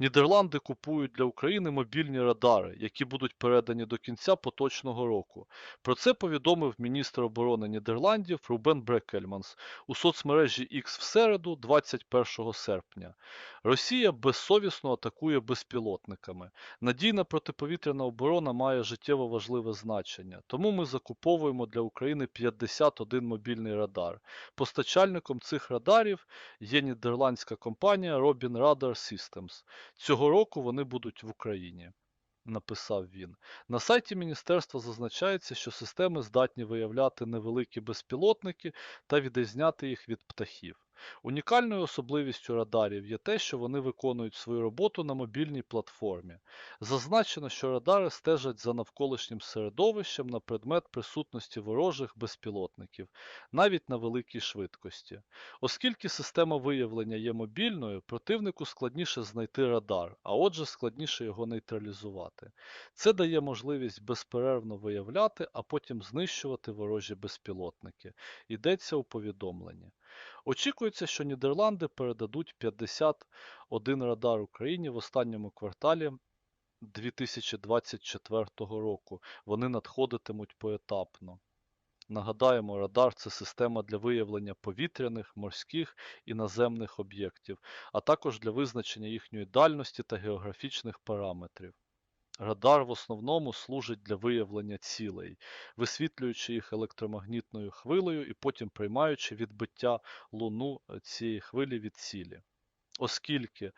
Нідерланди купують для України мобільні радари, які будуть передані до кінця поточного року. Про це повідомив міністр оборони Нідерландів Рубен Брекельманс у соцмережі X в середу, 21 серпня. Росія безсовісно атакує безпілотниками. Надійна протиповітряна оборона має життєво важливе значення, тому ми закуповуємо для України 51 мобільний радар. Постачальником цих радарів є нідерландська компанія Robin Radar Systems. Цього року вони будуть в Україні. Написав він. На сайті міністерства зазначається, що системи здатні виявляти невеликі безпілотники та відрізняти їх від птахів. Унікальною особливістю радарів є те, що вони виконують свою роботу на мобільній платформі. Зазначено, що радари стежать за навколишнім середовищем на предмет присутності ворожих безпілотників, навіть на великій швидкості. Оскільки система виявлення є мобільною, противнику складніше знайти радар, а отже складніше його нейтралізувати. Це дає можливість безперервно виявляти, а потім знищувати ворожі безпілотники. Йдеться у повідомленні. Очікується, що Нідерланди передадуть 51 радар Україні в останньому кварталі 2024 року. Вони надходитимуть поетапно. Нагадаємо, радар це система для виявлення повітряних, морських і наземних об'єктів, а також для визначення їхньої дальності та географічних параметрів. Радар в основному служить для виявлення цілей, висвітлюючи їх електромагнітною хвилею і потім приймаючи відбиття луну е, цієї хвилі від цілі. Оскільки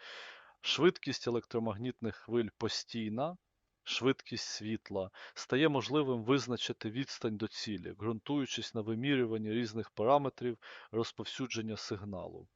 швидкість електромагнітних хвиль постійна, швидкість світла, стає можливим визначити відстань до цілі, ґрунтуючись на вимірюванні різних параметрів розповсюдження сигналу.